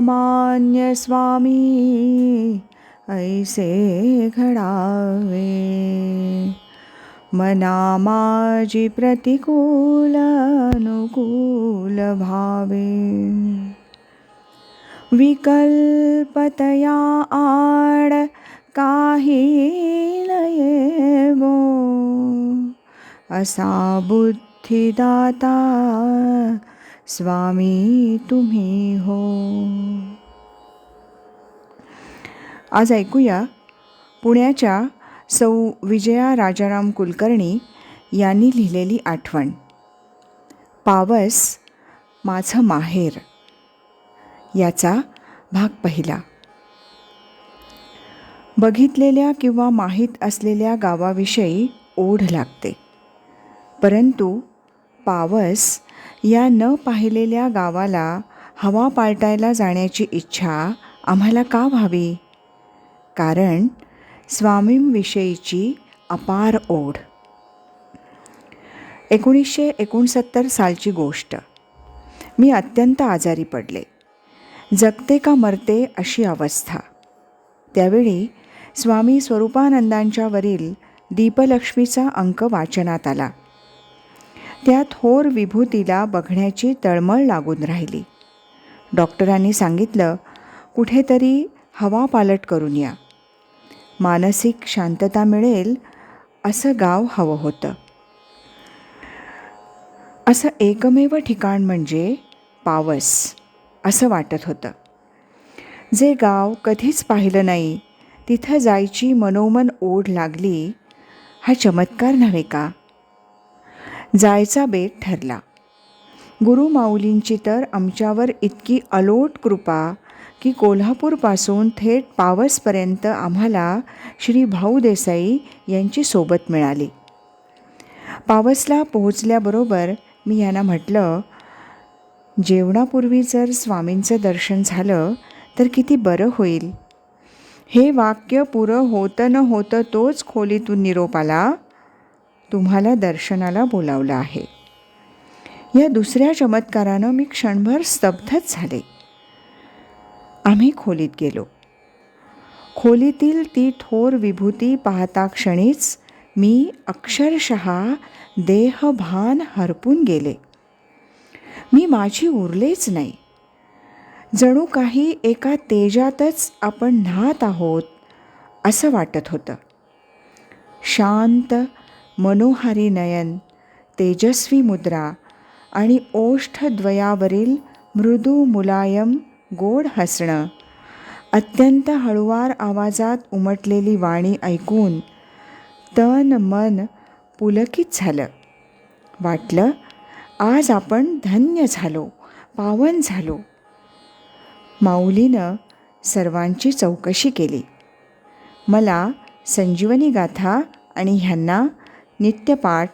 मान्य स्वामी ऐसे घडावे। मना माझी प्रतिकूल अनुकूल भावे विकल्पतया आड काही नयेवो असा बुद्धिदाता स्वामी तुम्ही हो. आज ऐकूया पुण्याच्या सौ विजया राजाराम कुलकर्णी यांनी लिहिलेली आठवण. पावस माझं माहेर. याचा भाग पहिला. बघितलेल्या किंवा माहीत असलेल्या गावाविषयी ओढ लागते. परंतु पावस या न पाहिलेल्या गावाला हवा पालटायला जाण्याची इच्छा आम्हाला का व्हावी? कारण स्वामींविषयीची अपार ओढ. एकोणीसशे एकोणसत्तर सालची गोष्ट. मी अत्यंत आजारी पडले. जगते का मरते अशी अवस्था. त्यावेळी स्वामी स्वरूपानंदांच्यावरील दीपलक्ष्मीचा अंक वाचनात आला. त्या थोर विभूतीला बघण्याची तळमळ लागून राहिली. डॉक्टरांनी सांगितलं कुठेतरी हवा पालट करून या. मानसिक शांतता मिळेल असं गाव हवं होतं. असं एकमेव ठिकाण म्हणजे पावस असं वाटत होतं. जे गाव कधीच पाहिलं नाही तिथं जायची मनोमन ओढ लागली हा चमत्कार नव्हे का? जायचा बेत ठरला. गुरु माऊलींची तर आमच्यावर इतकी अलोट कृपा की कोल्हापूरपासून थेट पावसपर्यंत आम्हाला श्री भाऊ देसाई यांची सोबत मिळाली. पावसला पोहोचल्याबरोबर मी यांना म्हटलं जेवणापूर्वी जर स्वामींचं दर्शन झालं तर किती बरं होईल. हे वाक्य पुरं होतं न होतं तोच खोलीतून निरोप आला. तुम्हाला दर्शनाला बोलावलं आहे. या दुसऱ्या चमत्कारानं मी क्षणभर स्तब्धच झाले. आम्ही खोलीत गेलो. खोलीतील ती थोर विभूती पाहता क्षणीच मी अक्षरशः देहभान हरपून गेले. मी माझी उरलेच नाही. जणू काही एका तेजातच आपण न्हात आहोत असं वाटत होतं. शांत मनोहारी नयन तेजस्वी मुद्रा आणि ओष्ठद्वयावरील मृदू मुलायम गोड हसणं. अत्यंत हळुवार आवाजात उमटलेली वाणी ऐकून तन मन पुलकित झालं. वाटलं आज आपण धन्य झालो पावन झालो. माऊलीनं सर्वांची चौकशी केली. मला संजीवनी गाथा आणि ह्यांना नित्यपाठ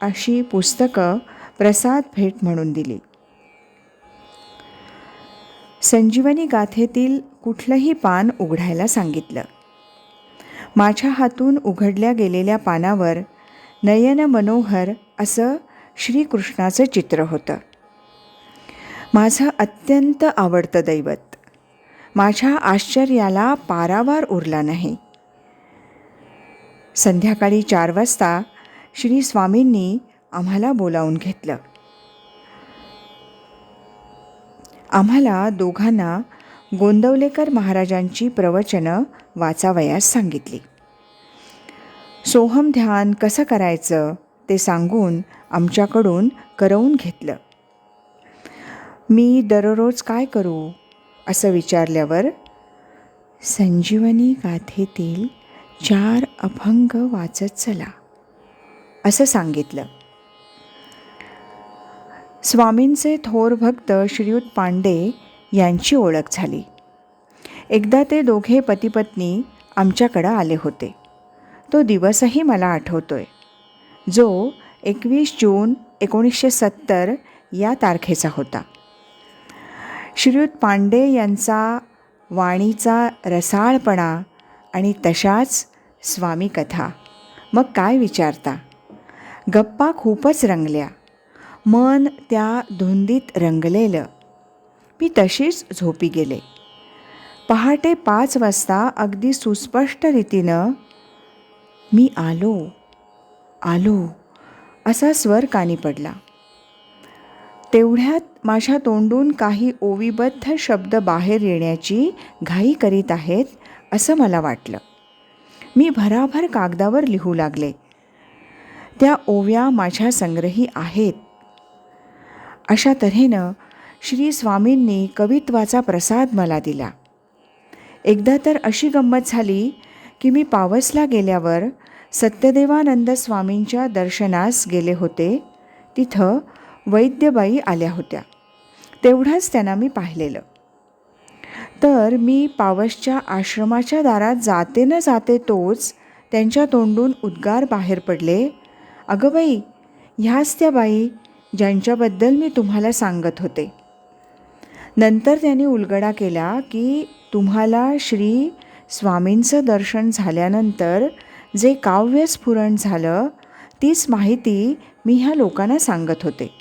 अशी पुस्तकं प्रसाद भेट म्हणून दिली. संजीवनी गाथेतील कुठलंही पान उघडायला सांगितलं. माझ्या हातून उघडल्या गेलेल्या पानावर नयन मनोहर असं श्रीकृष्णाचं चित्र होतं. माझं अत्यंत आवडतं दैवत. माझ्या आश्चर्याला पारावार उरला नाही. संध्याकाळी चार वाजता श्री स्वामींनी आम्हाला बोलावून घेतलं. आम्हाला दोघांना गोंदवलेकर महाराजांची प्रवचनं वाचावयास सांगितली. सोहम ध्यान कसं करायचं ते सांगून आमच्याकडून करवून घेतलं. मी दररोज काय करू असं विचारल्यावर संजीवनी गाथेतील चार अभंग वाचत चला. असं सांगितलं. स्वामींचे थोर भक्त श्रीयुत पांडे यांची ओळख झाली. एकदा ते दोघे पतीपत्नी आमच्याकडं आले होते. तो दिवसही मला आठवतोय. जो एकवीस जून एकोणीसशे सत्तर या तारखेचा होता. श्रीयुत पांडे यांचा वाणीचा रसाळपणा आणि तशाच स्वामी कथा. मग काय विचारता? गप्पा खूपच रंगल्या. मन त्या धुंदीत रंगलेलं. मी तशीच झोपी गेले. पहाटे पाच वाजता अगदी सुस्पष्ट रीतीनं मी आलो. आलो असा स्वर कानी पडला. तेवढ्यात माझ्या तोंडून काही ओवीबद्ध शब्द बाहेर येण्याची घाई करीत आहेत असं मला वाटलं. मी भराभर कागदावर लिहू लागले. त्या ओव्या माझ्या संग्रही आहेत. अशा तऱ्हेनं श्री स्वामींनी कवित्वाचा प्रसाद मला दिला. एकदा तर अशी गंमत झाली की मी पावसला गेल्यावर सत्यदेवानंद स्वामींच्या दर्शनास गेले होते. तिथं वैद्यबाई आल्या होत्या. तेवढंच त्यांना मी पाहिलेलं. तर मी पावसच्या आश्रमाच्या दारात जाते न जाते तोच त्यांच्या तोंडून उद्गार बाहेर पडले. अगं बाई ह्याच त्या बाई ज्यांच्याबद्दल मी तुम्हाला सांगत होते. नंतर त्यांनी उलगडा केला की तुम्हाला श्री स्वामींचं दर्शन झाल्यानंतर जे काव्य स्फुरण झालं तीच माहिती मी ह्या लोकांना सांगत होते.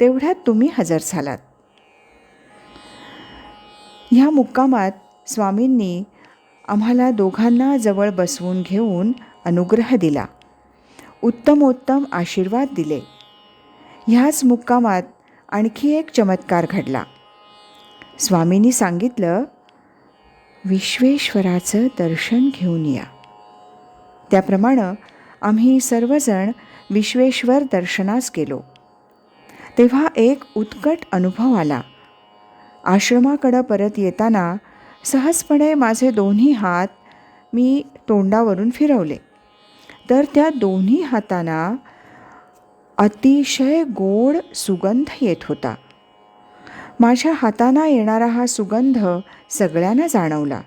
तेवढ्यात तुम्ही हजर झालात. ह्या मुक्कामात स्वामींनी आम्हाला दोघांना जवळ बसवून घेऊन अनुग्रह दिला. उत्तमोत्तम आशीर्वाद दिले. ह्याच मुक्कामात आणखी एक चमत्कार घडला. स्वामींनी सांगितलं विश्वेश्वराचं दर्शन घेऊन या. त्याप्रमाणे आम्ही सर्वजण विश्वेश्वर दर्शनास गेलो. तेव्हा एक उत्कट अनुभव आला. आश्रमाकडं परत येताना सहजपणे माझे दोन्ही हात मी तोंडावरून फिरवले. तर त्या दोन्ही हातांना अतिशय गोड सुगंध येत होता. माझ्या हातांना येणारा हा सुगंध सगळ्यांना जाणवला.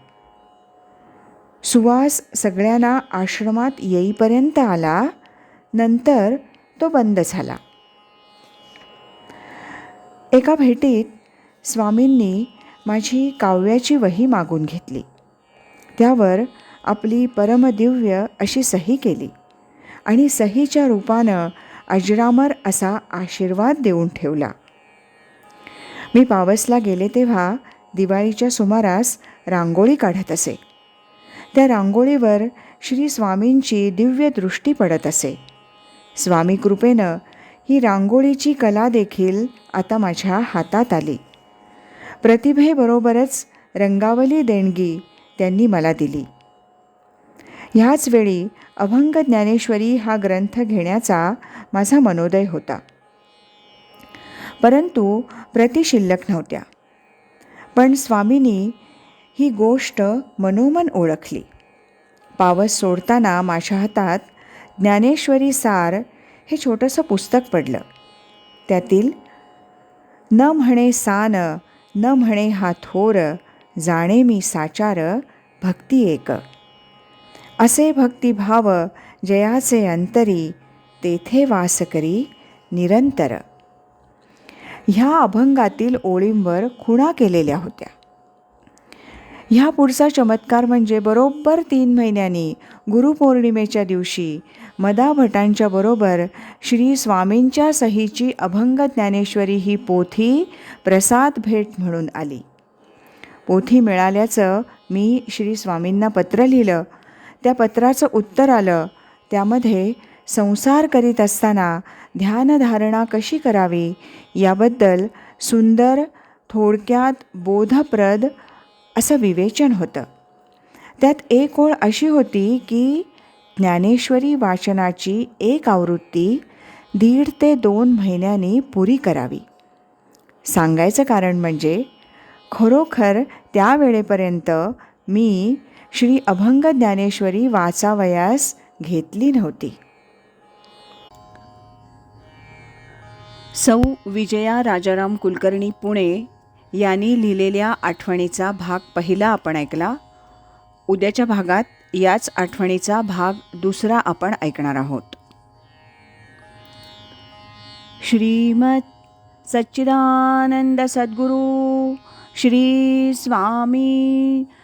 सुवास सगळ्यांना आश्रमात येईपर्यंत आला नंतर तो बंद झाला. एका भेटीत स्वामींनी माझी काव्याची वही मागून घेतली. त्यावर आपली परमदिव्य अशी सही केली. आणि सहीच्या रूपानं अजरामर असा आशीर्वाद देऊन ठेवला. मी पावसला गेले तेव्हा दिवाळीच्या सुमारास रांगोळी काढत असे. त्या रांगोळीवर श्री स्वामींची दिव्य दृष्टी पडत असे. स्वामी कृपेनं ही रांगोळीची कला देखील आता माझ्या हातात आली. प्रतिभेबरोबरच रंगावली देणगी त्यांनी मला दिली. ह्याच वेळी अभंग ज्ञानेश्वरी हा ग्रंथ घेण्याचा माझा मनोदय होता. परंतु प्रति शिल्लक नव्हत्या. पण स्वामींनी ही गोष्ट मनोमन ओळखली. पावस सोडताना माझ्या हातात ज्ञानेश्वरी सार हे छोटंसं पुस्तक पडलं. त्यातील न म्हणे सान न म्हणे हा थोर जाणे मी साचार भक्ती एक. असे भक्तिभाव जयाचे अंतरी तेथे वास करी निरंतर. ह्या अभंगातील ओळींवर खुणा केलेल्या होत्या. ह्या पुढचा चमत्कार म्हणजे बरोबर तीन महिन्यांनी गुरुपौर्णिमेच्या दिवशी मदा भटांच्या बरोबर श्री स्वामींच्या सहीची अभंग ज्ञानेश्वरी ही पोथी प्रसाद भेट म्हणून आली. पोथी मिळाल्याचं मी श्री स्वामींना पत्र लिहिलं. त्या पत्राचं उत्तर आलं. त्यामध्ये संसार करीत असताना ध्यानधारणा कशी करावी? याबद्दल सुंदर थोडक्यात बोधप्रद असं विवेचन होतं. त्यात एक ओळ अशी होती की ज्ञानेश्वरी वाचनाची एक आवृत्ती दीड ते दोन महिन्यांनी पुरी करावी. सांगायचं कारण म्हणजे खरोखर त्यावेळेपर्यंत मी श्री अभंग ज्ञानेश्वरी वाचावयास घेतली नव्हती. सौ विजया राजाराम कुलकर्णी पुणे यांनी लिहिलेल्या आठवणीचा भाग पहिला आपण ऐकला. उद्याच्या भागात याच आठवणीचा भाग दुसरा आपण ऐकणार आहोत. श्रीमत सच्चिदानंद सद्गुरू श्री स्वामी